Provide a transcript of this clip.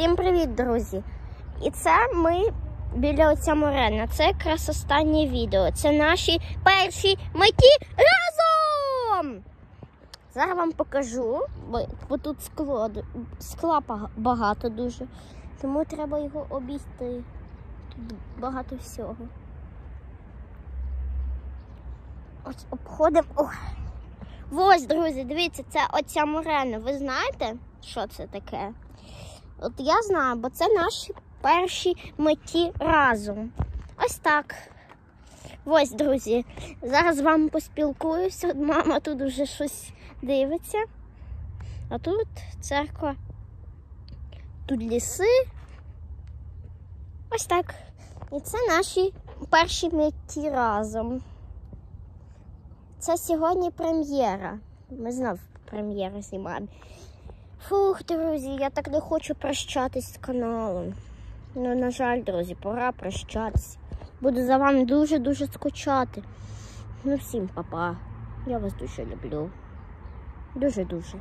Всім привіт, друзі! І це ми біля отця Морена. Це якраз останнє відео. Це наші перші меті разом! Зараз вам покажу, бо, тут скло, скла багато дуже. Тому треба його обійти. Тут багато всього. Ось обходимо. Ось, друзі, дивіться, це отця Морена. Ви знаєте, що це таке? От я знаю, бо це наші перші меті разом. Ось так. Ось, друзі. Зараз з вами поспілкуюся. Мама тут вже щось дивиться. А тут церква. Тут ліси. Ось так. І це наші перші меті разом. Це сьогодні прем'єра. Ми знов прем'єру знімаємо. Фух, друзі, я так не хочу прощатись з каналом. Ну, на жаль, друзі, пора прощатись. Буду за вами дуже-дуже скучати. Ну, всім па-па. Я вас дуже люблю. Дуже-дуже.